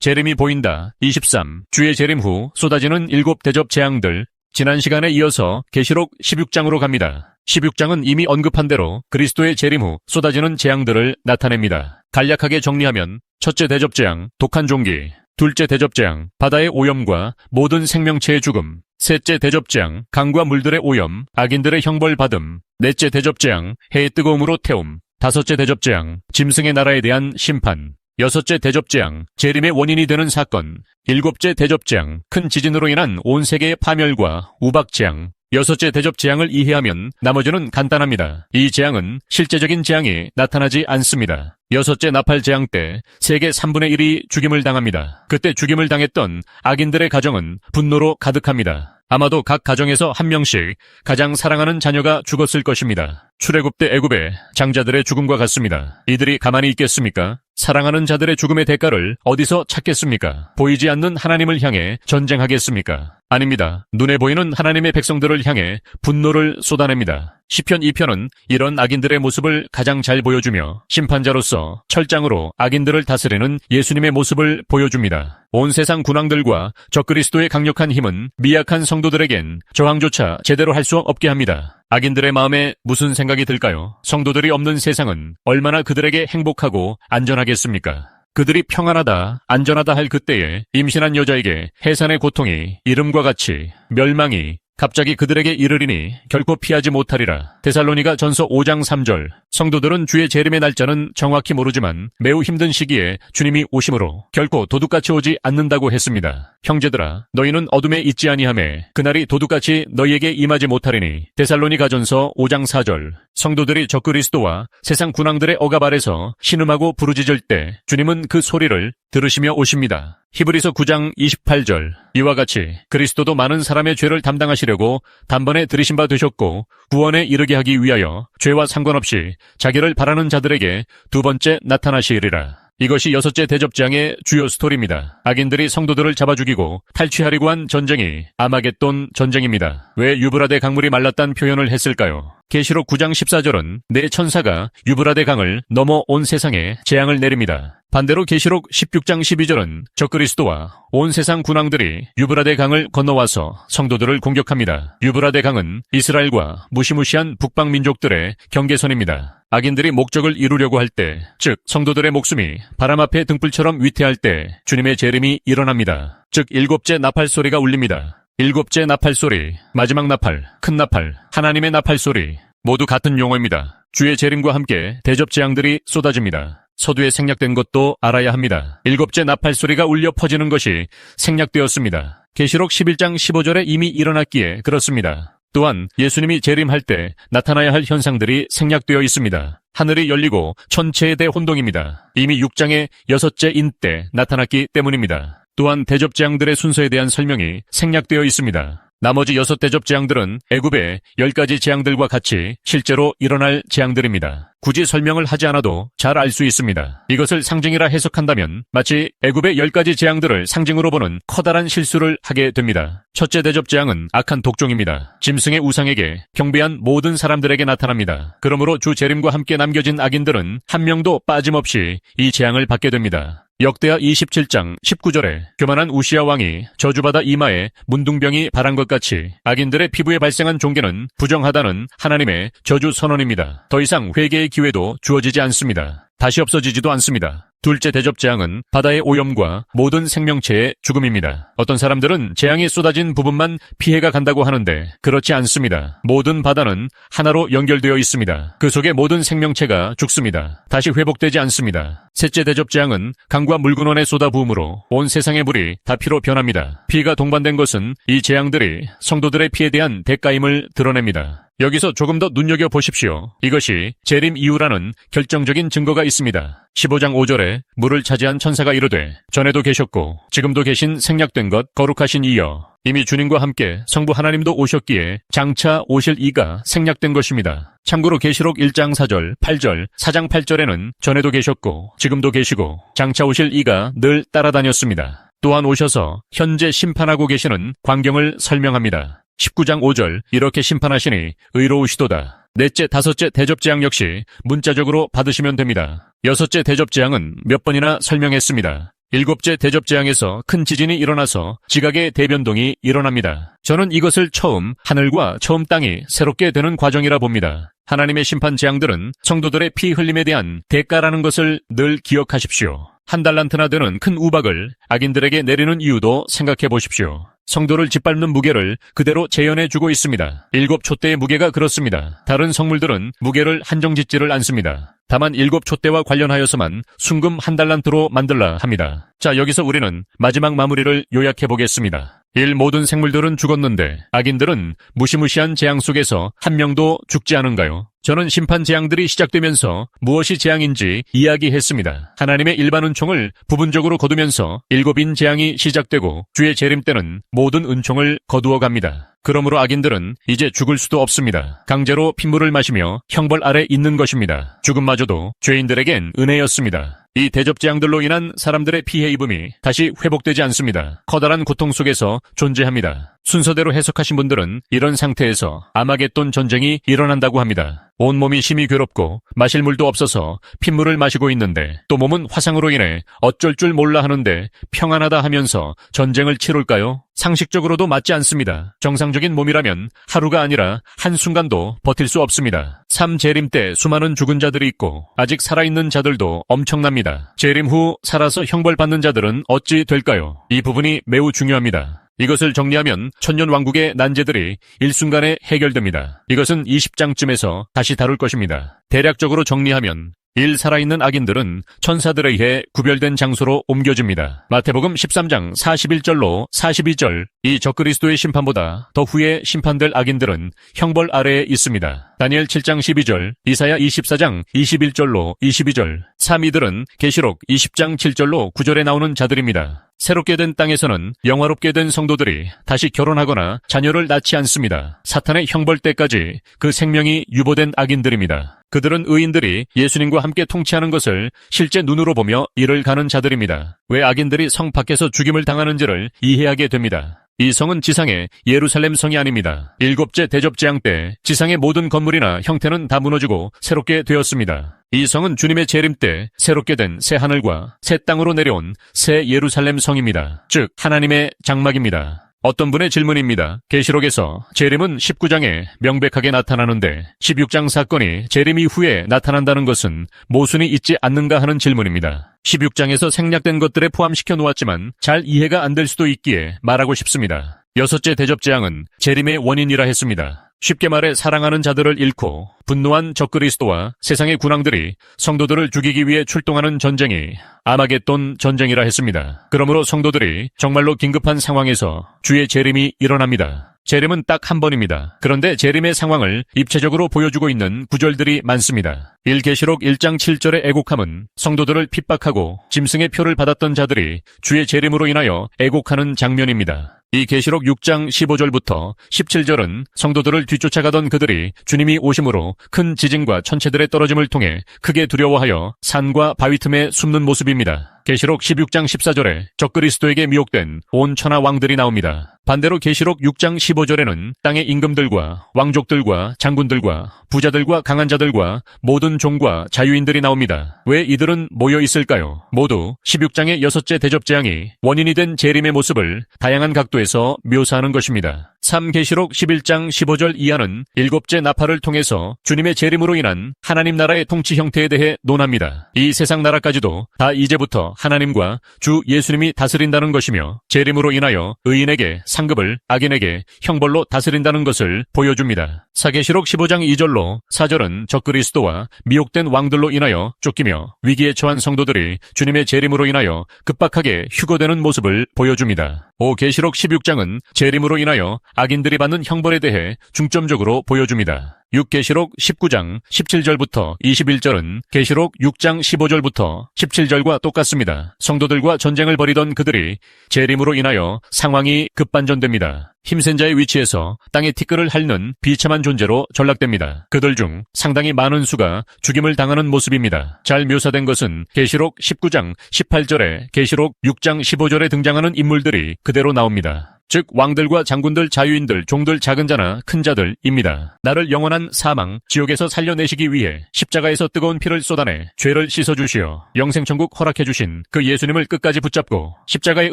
재림이 보인다. 23. 주의 재림 후 쏟아지는 일곱 대접 재앙들. 지난 시간에 이어서 계시록 16장으로 갑니다. 16장은 이미 언급한 대로 그리스도의 재림 후 쏟아지는 재앙들을 나타냅니다. 간략하게 정리하면 첫째 대접 재앙, 독한 종기, 둘째 대접 재앙, 바다의 오염과 모든 생명체의 죽음, 셋째 대접 재앙, 강과 물들의 오염, 악인들의 형벌 받음, 넷째 대접 재앙, 해의 뜨거움으로 태움, 다섯째 대접 재앙, 짐승의 나라에 대한 심판, 여섯째 대접 재앙, 재림의 원인이 되는 사건, 일곱째 대접 재앙, 큰 지진으로 인한 온 세계의 파멸과 우박 재앙, 여섯째 대접 재앙을 이해하면 나머지는 간단합니다. 이 재앙은 실제적인 재앙이 나타나지 않습니다. 여섯째 나팔 재앙 때 세계 3분의 1이 죽임을 당합니다. 그때 죽임을 당했던 악인들의 가정은 분노로 가득합니다. 아마도 각 가정에서 한 명씩 가장 사랑하는 자녀가 죽었을 것입니다. 출애굽 때 애굽의 장자들의 죽음과 같습니다. 이들이 가만히 있겠습니까? 사랑하는 자들의 죽음의 대가를 어디서 찾겠습니까? 보이지 않는 하나님을 향해 전쟁하겠습니까? 아닙니다. 눈에 보이는 하나님의 백성들을 향해 분노를 쏟아냅니다. 시편 2편은 이런 악인들의 모습을 가장 잘 보여주며 심판자로서 철장으로 악인들을 다스리는 예수님의 모습을 보여줍니다. 온 세상 군왕들과 적그리스도의 강력한 힘은 미약한 성도들에겐 저항조차 제대로 할 수 없게 합니다. 악인들의 마음에 무슨 생각이 들까요? 성도들이 없는 세상은 얼마나 그들에게 행복하고 안전하겠습니까? 그들이 평안하다, 안전하다 할 그때에 임신한 여자에게 해산의 고통이 이름과 같이 멸망이 갑자기 그들에게 이르리니 결코 피하지 못하리라. 데살로니가 전서 5장 3절. 성도들은 주의 재림의 날짜는 정확히 모르지만 매우 힘든 시기에 주님이 오심으로 결코 도둑같이 오지 않는다고 했습니다. 형제들아, 너희는 어둠에 있지 아니하매 그날이 도둑같이 너희에게 임하지 못하리니 데살로니가 전서 5장 4절. 성도들이 적그리스도와 세상 군왕들의 억압 아래서 신음하고 부르짖을 때 주님은 그 소리를 들으시며 오십니다. 히브리서 9장 28절 이와 같이 그리스도도 많은 사람의 죄를 담당하시려고 단번에 들이신 바 되셨고 구원에 이르게 하기 위하여 죄와 상관없이 자기를 바라는 자들에게 두 번째 나타나시리라. 이것이 여섯째 대접장의 주요 스토리입니다. 악인들이 성도들을 잡아 죽이고 탈취하려고 한 전쟁이 아마겟돈 전쟁입니다. 왜 유브라데 강물이 말랐단 표현을 했을까요? 계시록 9장 14절은 내 천사가 유브라데 강을 넘어 온 세상에 재앙을 내립니다. 반대로 계시록 16장 12절은 적그리스도와 온 세상 군왕들이 유브라데 강을 건너와서 성도들을 공격합니다. 유브라데 강은 이스라엘과 무시무시한 북방 민족들의 경계선입니다. 악인들이 목적을 이루려고 할 때, 즉 성도들의 목숨이 바람 앞에 등불처럼 위태할 때 주님의 재림이 일어납니다. 즉 일곱째 나팔 소리가 울립니다. 일곱째 나팔 소리, 마지막 나팔, 큰 나팔, 하나님의 나팔 소리 모두 같은 용어입니다. 주의 재림과 함께 대접 재앙들이 쏟아집니다. 서두에 생략된 것도 알아야 합니다. 일곱째 나팔 소리가 울려 퍼지는 것이 생략되었습니다. 계시록 11장 15절에 이미 일어났기에 그렇습니다. 또한 예수님이 재림할 때 나타나야 할 현상들이 생략되어 있습니다. 하늘이 열리고 천체의 대혼동입니다. 이미 6장의 여섯째 인 때 나타났기 때문입니다. 또한 대접 재앙들의 순서에 대한 설명이 생략되어 있습니다. 나머지 여섯 대접 재앙들은 애굽의 열 가지 재앙들과 같이 실제로 일어날 재앙들입니다. 굳이 설명을 하지 않아도 잘 알 수 있습니다. 이것을 상징이라 해석한다면 마치 애굽의 열 가지 재앙들을 상징으로 보는 커다란 실수를 하게 됩니다. 첫째 대접 재앙은 악한 독종입니다. 짐승의 우상에게 경배한 모든 사람들에게 나타납니다. 그러므로 주 재림과 함께 남겨진 악인들은 한 명도 빠짐없이 이 재앙을 받게 됩니다. 역대하 27장 19절에 교만한 우시아 왕이 저주받아 이마에 문둥병이 바란 것 같이 악인들의 피부에 발생한 종괴는 부정하다는 하나님의 저주 선언입니다. 더 이상 회개의 기회도 주어지지 않습니다. 다시 없어지지도 않습니다. 둘째 대접 재앙은 바다의 오염과 모든 생명체의 죽음입니다. 어떤 사람들은 재앙이 쏟아진 부분만 피해가 간다고 하는데 그렇지 않습니다. 모든 바다는 하나로 연결되어 있습니다. 그 속에 모든 생명체가 죽습니다. 다시 회복되지 않습니다. 셋째 대접 재앙은 강과 묽은원에 쏟아부음으로 온 세상의 물이 다 피로 변합니다. 피가 동반된 것은 이 재앙들이 성도들의 피에 대한 대가임을 드러냅니다. 여기서 조금 더 눈여겨보십시오. 이것이 재림 이유라는 결정적인 증거가 있습니다. 15장 5절에 물을 차지한 천사가 이르되 전에도 계셨고 지금도 계신 생략된 것 거룩하신 이여 이미 주님과 함께 성부 하나님도 오셨기에 장차 오실 이가 생략된 것입니다. 참고로 계시록 1장 4절, 8절, 4장 8절에는 전에도 계셨고 지금도 계시고 장차 오실 이가 늘 따라다녔습니다. 또한 오셔서 현재 심판하고 계시는 광경을 설명합니다. 19장 5절 이렇게 심판하시니 의로우시도다. 넷째, 다섯째 대접재앙 역시 문자적으로 받으시면 됩니다. 여섯째 대접재앙은 몇 번이나 설명했습니다. 일곱째 대접재앙에서 큰 지진이 일어나서 지각의 대변동이 일어납니다. 저는 이것을 처음 하늘과 처음 땅이 새롭게 되는 과정이라 봅니다. 하나님의 심판 재앙들은 성도들의 피 흘림에 대한 대가라는 것을 늘 기억하십시오. 한 달란트나 되는 큰 우박을 악인들에게 내리는 이유도 생각해 보십시오. 성도를 짓밟는 무게를 그대로 재현해 주고 있습니다. 일곱 촛대의 무게가 그렇습니다. 다른 성물들은 무게를 한정짓지를 않습니다. 다만 일곱 촛대와 관련하여서만 순금 한 달란트로 만들라 합니다. 자, 여기서 우리는 마지막 마무리를 요약해 보겠습니다. 일 모든 생물들은 죽었는데 악인들은 무시무시한 재앙 속에서 한 명도 죽지 않은가요? 저는 심판 재앙들이 시작되면서 무엇이 재앙인지 이야기했습니다. 하나님의 일반 은총을 부분적으로 거두면서 일곱인 재앙이 시작되고 주의 재림 때는 모든 은총을 거두어 갑니다. 그러므로 악인들은 이제 죽을 수도 없습니다. 강제로 핏물을 마시며 형벌 아래 있는 것입니다. 죽음마저도 죄인들에겐 은혜였습니다. 이 대접재앙들로 인한 사람들의 피해 입음이 다시 회복되지 않습니다. 커다란 고통 속에서 존재합니다. 순서대로 해석하신 분들은 이런 상태에서 아마겟돈 전쟁이 일어난다고 합니다. 온몸이 심히 괴롭고 마실 물도 없어서 핏물을 마시고 있는데 또 몸은 화상으로 인해 어쩔 줄 몰라 하는데 평안하다 하면서 전쟁을 치룰까요? 상식적으로도 맞지 않습니다. 정상적인 몸이라면 하루가 아니라 한순간도 버틸 수 없습니다. 삼 재림 때 수많은 죽은 자들이 있고 아직 살아있는 자들도 엄청납니다. 재림 후 살아서 형벌받는 자들은 어찌 될까요? 이 부분이 매우 중요합니다. 이것을 정리하면 천년왕국의 난제들이 일순간에 해결됩니다. 이것은 20장쯤에서 다시 다룰 것입니다. 대략적으로 정리하면 일 살아있는 악인들은 천사들에 의해 구별된 장소로 옮겨집니다. 마태복음 13장 41절로 42절 이 적그리스도의 심판보다 더 후에 심판될 악인들은 형벌 아래에 있습니다. 다니엘 7장 12절, 이사야 24장 21절로 22절, 3이들은 계시록 20장 7절로 9절에 나오는 자들입니다. 새롭게 된 땅에서는 영화롭게 된 성도들이 다시 결혼하거나 자녀를 낳지 않습니다. 사탄의 형벌 때까지 그 생명이 유보된 악인들입니다. 그들은 의인들이 예수님과 함께 통치하는 것을 실제 눈으로 보며 이를 가는 자들입니다. 왜 악인들이 성 밖에서 죽임을 당하는지를 이해하게 됩니다. 이 성은 지상의 예루살렘 성이 아닙니다. 일곱째 대접재앙 때 지상의 모든 건물이나 형태는 다 무너지고 새롭게 되었습니다. 이 성은 주님의 재림 때 새롭게 된 새 하늘과 새 땅으로 내려온 새 예루살렘 성입니다. 즉 하나님의 장막입니다. 어떤 분의 질문입니다. 계시록에서 재림은 19장에 명백하게 나타나는데 16장 사건이 재림 이후에 나타난다는 것은 모순이 있지 않는가 하는 질문입니다. 16장에서 생략된 것들에 포함시켜 놓았지만 잘 이해가 안 될 수도 있기에 말하고 싶습니다. 여섯째 대접 재앙은 재림의 원인이라 했습니다. 쉽게 말해 사랑하는 자들을 잃고 분노한 적그리스도와 세상의 군왕들이 성도들을 죽이기 위해 출동하는 전쟁이 아마겟돈 전쟁이라 했습니다. 그러므로 성도들이 정말로 긴급한 상황에서 주의 재림이 일어납니다. 재림은 딱 한 번입니다. 그런데 재림의 상황을 입체적으로 보여주고 있는 구절들이 많습니다. 1계시록 1장 7절의 애곡함은 성도들을 핍박하고 짐승의 표를 받았던 자들이 주의 재림으로 인하여 애곡하는 장면입니다. 이 계시록 6장 15절부터 17절은 성도들을 뒤쫓아가던 그들이 주님이 오심으로 큰 지진과 천체들의 떨어짐을 통해 크게 두려워하여 산과 바위 틈에 숨는 모습입니다. 계시록 16장 14절에 적그리스도에게 미혹된 온 천하 왕들이 나옵니다. 반대로 계시록 6장 15절에는 땅의 임금들과 왕족들과 장군들과 부자들과 강한 자들과 모든 종과 자유인들이 나옵니다. 왜 이들은 모여 있을까요? 모두 16장의 여섯째 대접재앙이 원인이 된 재림의 모습을 다양한 각도에서 묘사하는 것입니다. 3계시록 11장 15절 이하는 일곱째 나팔을 통해서 주님의 재림으로 인한 하나님 나라의 통치 형태에 대해 논합니다. 이 세상 나라까지도 다 이제부터 하나님과 주 예수님이 다스린다는 것이며 재림으로 인하여 의인에게 상급을 악인에게 형벌로 다스린다는 것을 보여줍니다. 사계시록 15장 2절로 4절은 적그리스도와 미혹된 왕들로 인하여 쫓기며 위기에 처한 성도들이 주님의 재림으로 인하여 급박하게 휴거되는 모습을 보여줍니다. 5계시록 16장은 재림으로 인하여 악인들이 받는 형벌에 대해 중점적으로 보여줍니다. 6계시록 19장 17절부터 21절은 계시록 6장 15절부터 17절과 똑같습니다. 성도들과 전쟁을 벌이던 그들이 재림으로 인하여 상황이 급반전됩니다. 힘센 자의 위치에서 땅의 티끌을 핥는 비참한 존재로 전락됩니다. 그들 중 상당히 많은 수가 죽임을 당하는 모습입니다. 잘 묘사된 것은 계시록 19장 18절에 계시록 6장 15절에 등장하는 인물들이 그대로 나옵니다. 즉 왕들과 장군들, 자유인들, 종들, 작은 자나 큰 자들입니다. 나를 영원한 사망, 지옥에서 살려내시기 위해 십자가에서 뜨거운 피를 쏟아내 죄를 씻어주시어 영생천국 허락해주신 그 예수님을 끝까지 붙잡고 십자가의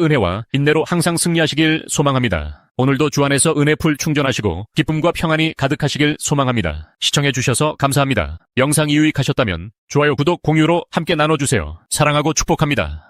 은혜와 인내로 항상 승리하시길 소망합니다. 오늘도 주 안에서 은혜 풀 충전하시고 기쁨과 평안이 가득하시길 소망합니다. 시청해주셔서 감사합니다. 영상이 유익하셨다면 좋아요, 구독, 공유로 함께 나눠주세요. 사랑하고 축복합니다.